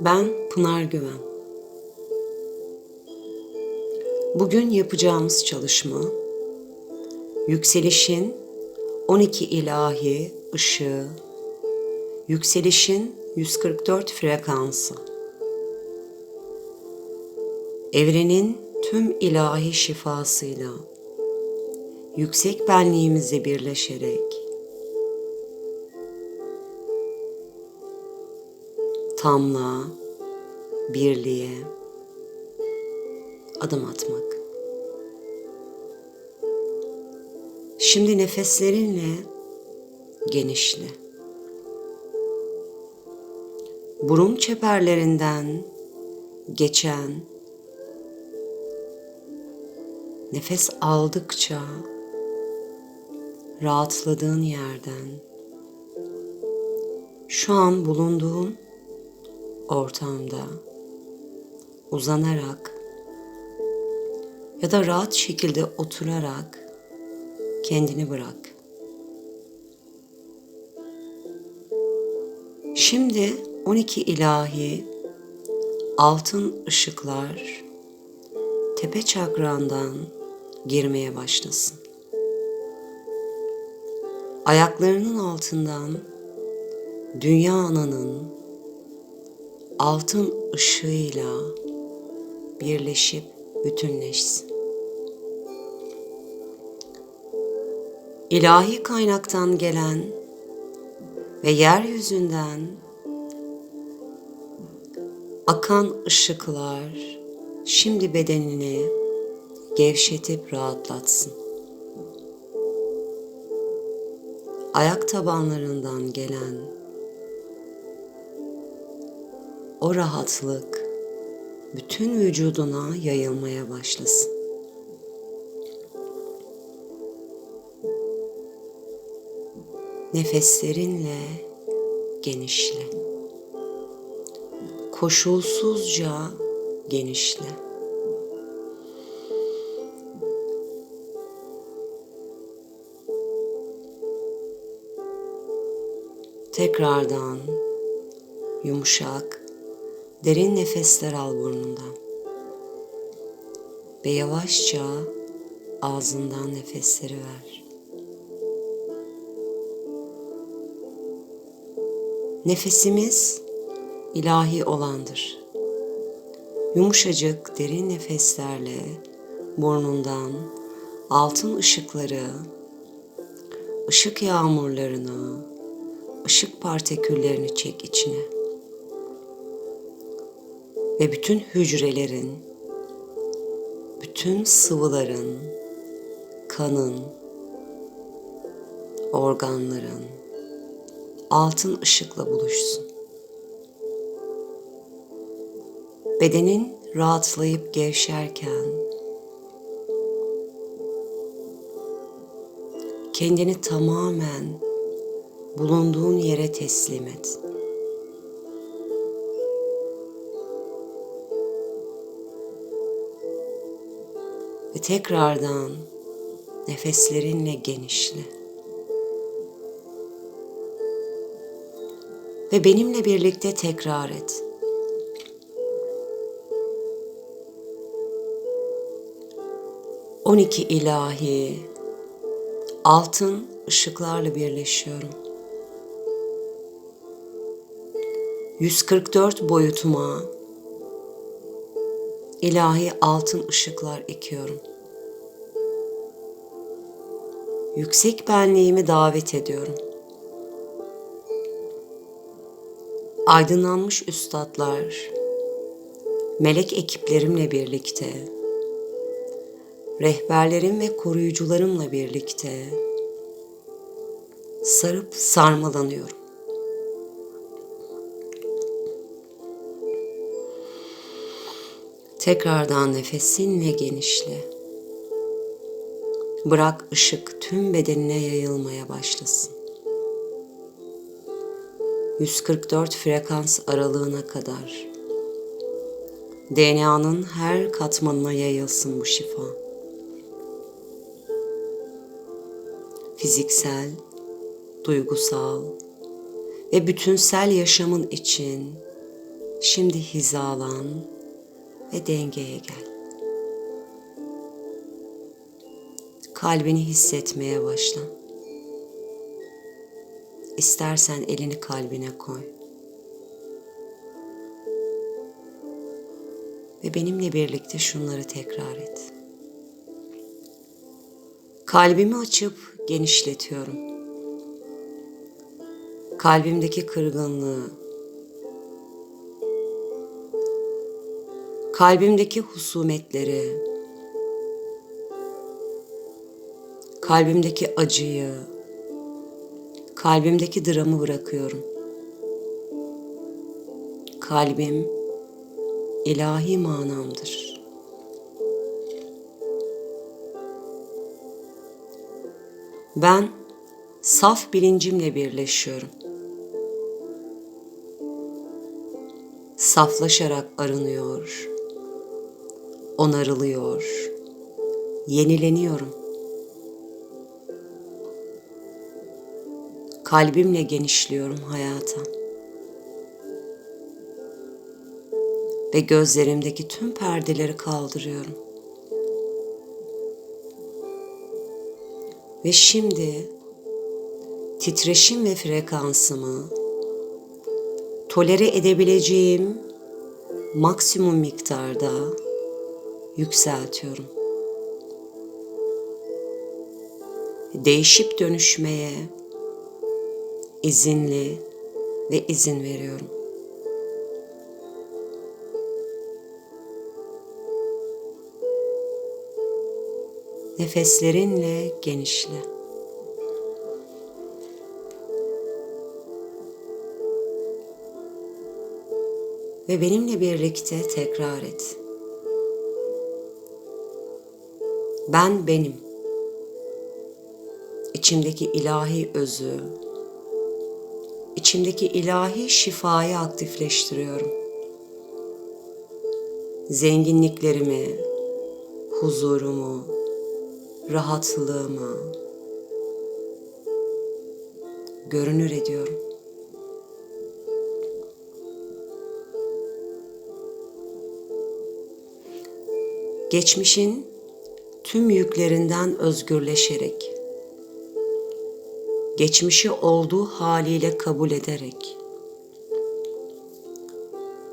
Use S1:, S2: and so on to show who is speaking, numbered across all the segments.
S1: Ben Pınar Güven. Bugün yapacağımız çalışma yükselişin 12 ilahi ışığı, yükselişin 144 frekansı. Evrenin tüm ilahi şifasıyla yüksek benliğimizle birleşerek tamlığa, birliğe adım atmak. Şimdi nefeslerinle genişle. Burun çeperlerinden geçen nefes aldıkça rahatladığın yerden şu an bulunduğun ortamda uzanarak ya da rahat şekilde oturarak kendini bırak. Şimdi 12 ilahi altın ışıklar tepe çakrandan girmeye başlasın. Ayaklarının altından dünya ananın altın ışığıyla birleşip bütünleşsin. İlahi kaynaktan gelen ve yeryüzünden akan ışıklar şimdi bedenini gevşetip rahatlatsın. Ayak tabanlarından gelen o rahatlık bütün vücuduna yayılmaya başlasın. Nefeslerinle genişle. Koşulsuzca genişle. Tekrardan yumuşak, derin nefesler al burnundan. Ve yavaşça ağzından nefesleri ver. Nefesimiz ilahi olandır. Yumuşacık derin nefeslerle burnundan altın ışıkları, ışık yağmurlarını, ışık partiküllerini çek içine. Ve bütün hücrelerin, bütün sıvıların, kanın, organların altın ışıkla buluşsun. Bedenin rahatlayıp gevşerken kendini tamamen bulunduğun yere teslim et. Ve tekrardan nefeslerinle genişle. Ve benimle birlikte tekrar et. On iki ilahi altın ışıklarla birleşiyorum. 144 boyutuma ilahi altın ışıklar ekiyorum. Yüksek benliğimi davet ediyorum. Aydınlanmış üstadlar, melek ekiplerimle birlikte, rehberlerim ve koruyucularımla birlikte sarıp sarmalanıyorum. Tekrardan nefesinle genişle. Bırak ışık tüm bedenine yayılmaya başlasın. 144 frekans aralığına kadar DNA'nın her katmanına yayılsın bu şifa. Fiziksel, duygusal ve bütünsel yaşamın için Şimdi hizalan ve dengeye gel. Kalbini hissetmeye başla. İstersen elini kalbine koy. Ve benimle birlikte şunları tekrar et. Kalbimi açıp genişletiyorum. Kalbimdeki kırgınlığı, kalbimdeki husumetleri, kalbimdeki acıyı, kalbimdeki dramı bırakıyorum. Kalbim ilahi manamdır. Ben saf bilincimle birleşiyorum. Saflaşarak arınıyor, onarılıyor, yenileniyorum. Kalbimle genişliyorum hayata. Ve gözlerimdeki tüm perdeleri kaldırıyorum. Ve şimdi titreşim ve frekansımı tolere edebileceğim maksimum miktarda yükseltiyorum. Değişip dönüşmeye izinli ve izin veriyorum. Nefeslerinle genişle. Ve benimle birlikte tekrar et. Ben benim. İçimdeki ilahi özü, içimdeki ilahi şifayı aktifleştiriyorum. Zenginliklerimi, huzurumu, rahatlığımı görünür ediyorum. Geçmişin tüm yüklerinden özgürleşerek, geçmişi olduğu haliyle kabul ederek,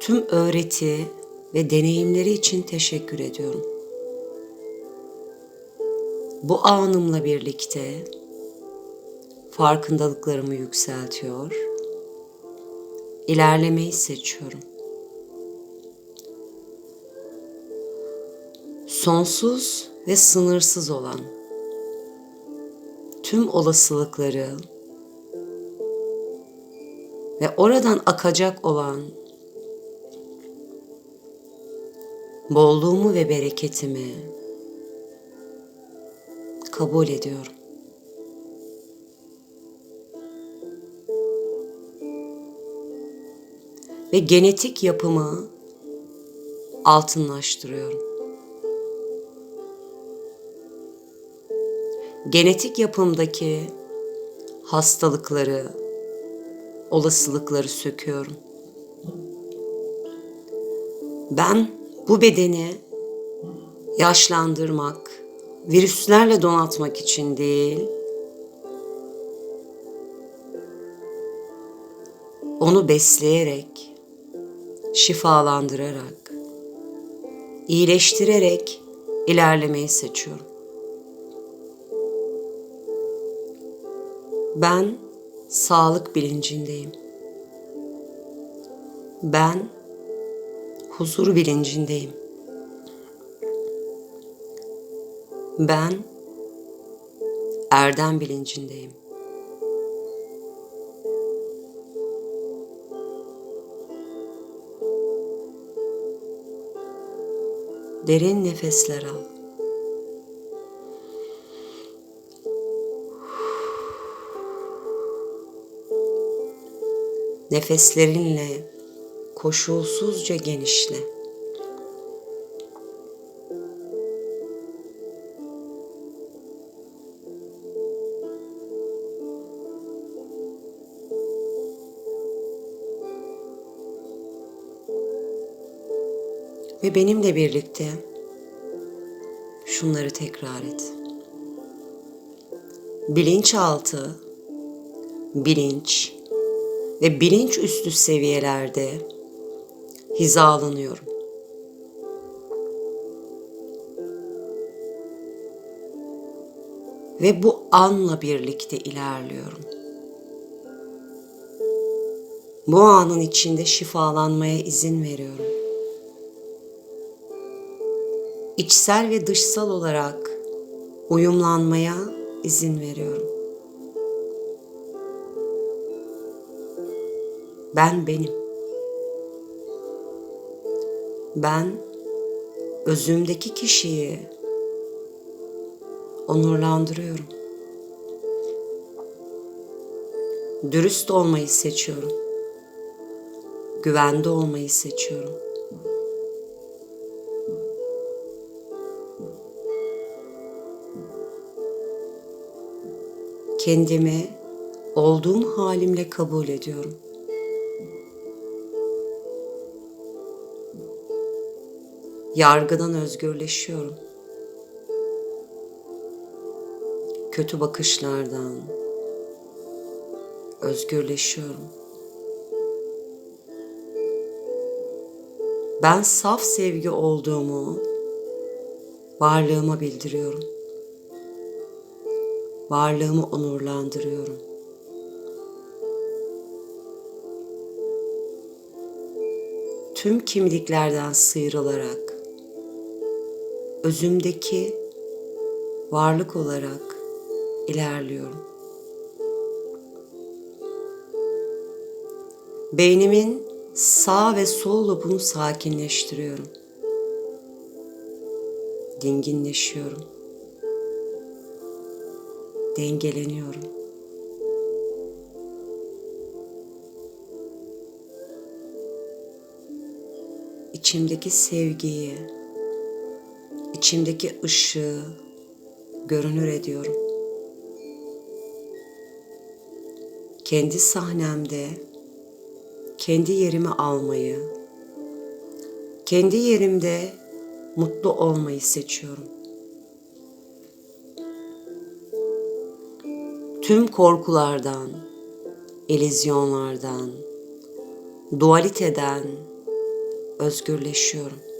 S1: tüm öğreti ve deneyimleri için teşekkür ediyorum. Bu anımla birlikte farkındalıklarımı yükseltiyor, ilerlemeyi seçiyorum. Sonsuz ve sınırsız olan tüm olasılıkları ve oradan akacak olan bolluğumu ve bereketimi kabul ediyorum. Ve genetik yapımı altınlaştırıyorum. Genetik yapımdaki hastalıkları, olasılıkları söküyorum. Ben bu bedeni yaşlandırmak, virüslerle donatmak için değil, onu besleyerek, şifalandırarak, iyileştirerek ilerlemeyi seçiyorum. Ben sağlık bilincindeyim. Ben huzur bilincindeyim. Ben erdem bilincindeyim. Derin nefesler al. Nefeslerinle koşulsuzca genişle. Ve benimle birlikte şunları tekrar et. Bilinçaltı, bilinç ve bilinç üstü seviyelerde hizalanıyorum. Ve bu anla birlikte ilerliyorum. Bu anın içinde şifalanmaya izin veriyorum. İçsel ve dışsal olarak uyumlanmaya izin veriyorum. Ben benim. Ben özümdeki kişiyi onurlandırıyorum. Dürüst olmayı seçiyorum. Güvende olmayı seçiyorum. Kendimi olduğum halimle kabul ediyorum. Yargıdan özgürleşiyorum. Kötü bakışlardan özgürleşiyorum. Ben saf sevgi olduğumu varlığıma bildiriyorum. Varlığımı onurlandırıyorum. Tüm kimliklerden sıyrılarak özümdeki varlık olarak ilerliyorum. Beynimin sağ ve sol lobunu sakinleştiriyorum. Dinginleşiyorum. Dengeleniyorum. İçimdeki sevgiyi, içimdeki ışığı görünür ediyorum. Kendi sahnemde kendi yerimi almayı, kendi yerimde mutlu olmayı seçiyorum. Tüm korkulardan, elizyonlardan, dualiteden özgürleşiyorum.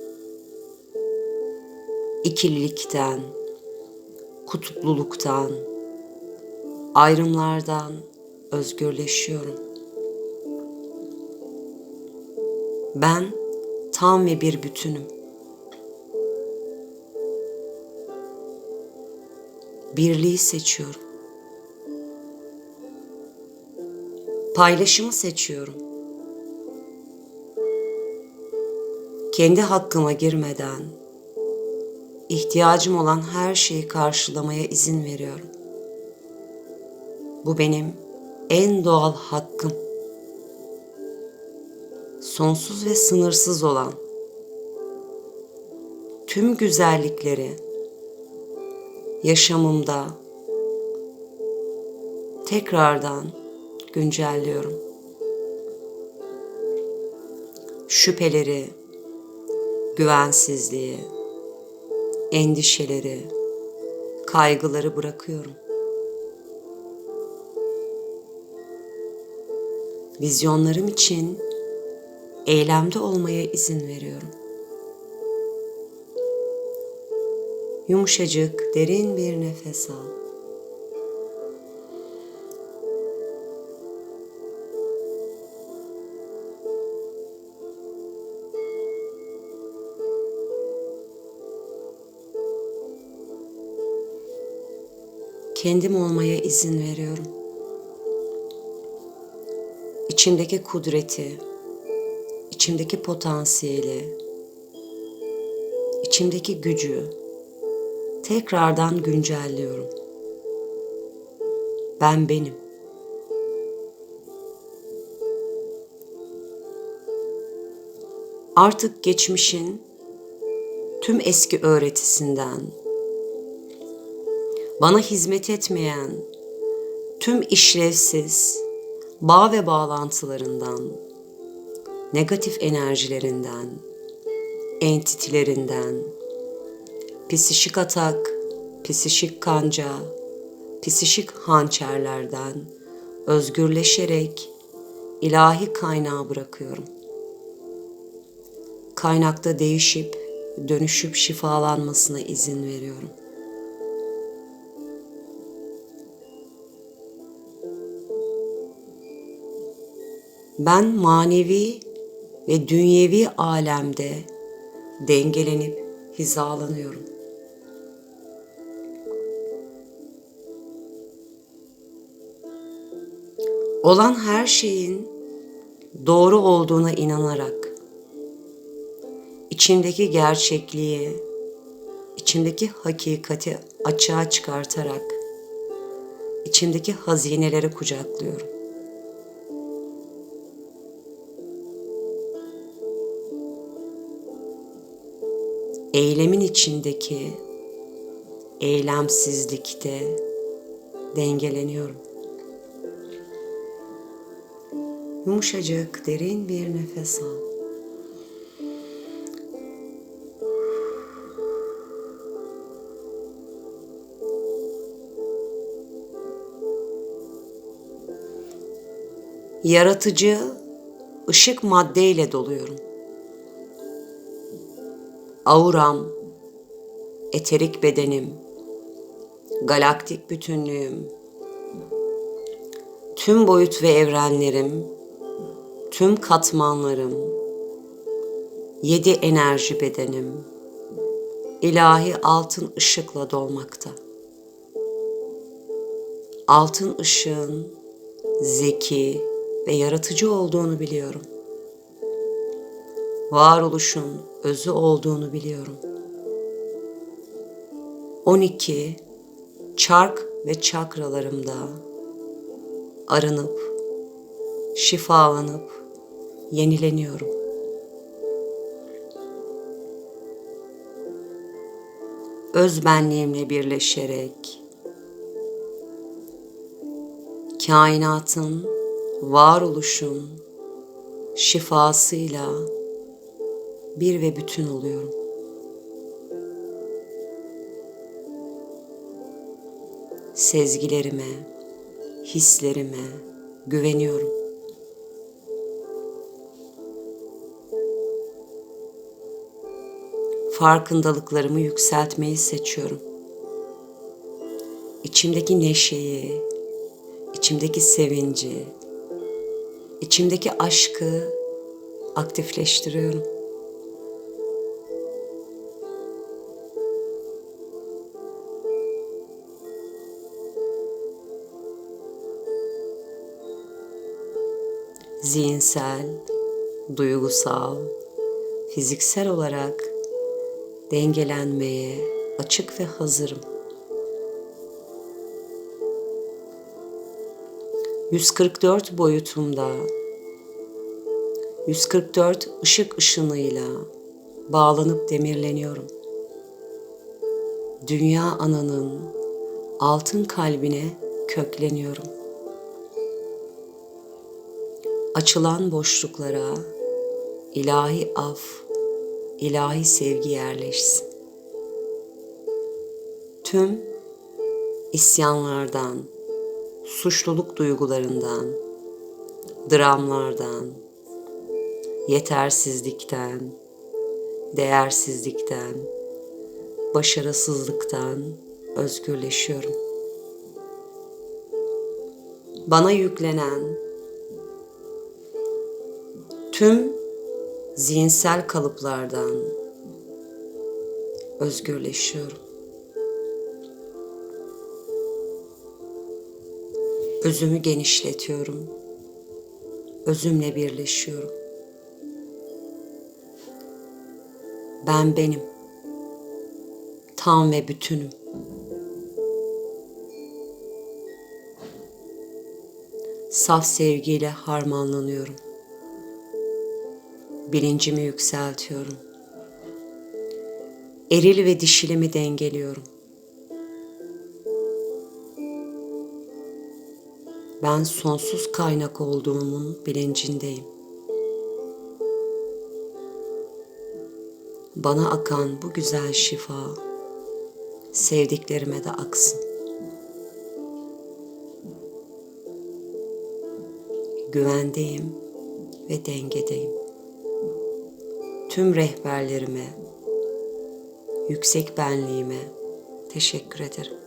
S1: İkililikten, kutupluluktan, ayrımlardan özgürleşiyorum. Ben tam ve bir bütünüm. Birliği seçiyorum. Paylaşımı seçiyorum. Kendi hakkıma girmeden ihtiyacım olan her şeyi karşılamaya izin veriyorum. Bu benim en doğal hakkım sonsuz ve sınırsız olan tüm güzellikleri yaşamımda tekrardan güncelliyorum. Şüpheleri, güvensizliği, endişeleri, kaygıları bırakıyorum. Vizyonlarım için eylemde olmaya izin veriyorum. Yumuşacık, derin bir nefes al. Kendim olmaya izin veriyorum. İçimdeki kudreti, içimdeki potansiyeli, içimdeki gücü tekrardan güncelliyorum. Ben benim. Artık geçmişin tüm eski öğretisinden, bana hizmet etmeyen tüm işlevsiz bağ ve bağlantılarından, negatif enerjilerinden, entitilerinden, psişik atak, psişik kanca, psişik hançerlerden özgürleşerek ilahi kaynağı bırakıyorum. Kaynakta değişip dönüşüp şifalanmasına izin veriyorum. Ben manevi ve dünyevi alemde dengelenip hizalanıyorum. Olan her şeyin doğru olduğuna inanarak içimdeki gerçekliği, içimdeki hakikati açığa çıkartarak içimdeki hazineleri kucaklıyorum. Eylemin içindeki eylemsizlikte dengeleniyorum. Yumuşacık derin bir nefes al. Yaratıcı ışık maddeyle doluyorum auram, eterik bedenim, galaktik bütünlüğüm, tüm boyut ve evrenlerim, tüm katmanlarım, yedi enerji bedenim, ilahi altın ışıkla dolmakta. Altın ışığın zeki ve yaratıcı olduğunu biliyorum varoluşun özü olduğunu biliyorum. 12 çark ve çakralarımda arınıp, şifalanıp yenileniyorum. Öz benliğimle birleşerek kainatın, varoluşun şifasıyla bir ve bütün oluyorum. Sezgilerime, hislerime güveniyorum. Farkındalıklarımı yükseltmeyi seçiyorum. İçimdeki neşeyi, içimdeki sevinci, içimdeki aşkı aktifleştiriyorum. Zihinsel, duygusal, fiziksel olarak dengelenmeye açık ve hazırım. 144 boyutumda 144 ışık ışınıyla bağlanıp demirleniyorum. Dünya ananın altın kalbine kökleniyorum açılan boşluklara ilahi af, ilahi sevgi yerleşsin. Tüm isyanlardan, suçluluk duygularından, dramlardan, yetersizlikten, değersizlikten, başarısızlıktan özgürleşiyorum. Bana yüklenen tüm zihinsel kalıplardan özgürleşiyorum. Özümü genişletiyorum. Özümle birleşiyorum. Ben benim. Tam ve bütünüm. Saf sevgiyle harmanlanıyorum bilincimi yükseltiyorum. Eril ve dişilimi dengeliyorum. Ben sonsuz kaynak olduğumun bilincindeyim. Bana akan bu güzel şifa sevdiklerime de aksın. Güvendeyim ve dengedeyim. Tüm rehberlerime, yüksek benliğime teşekkür ederim.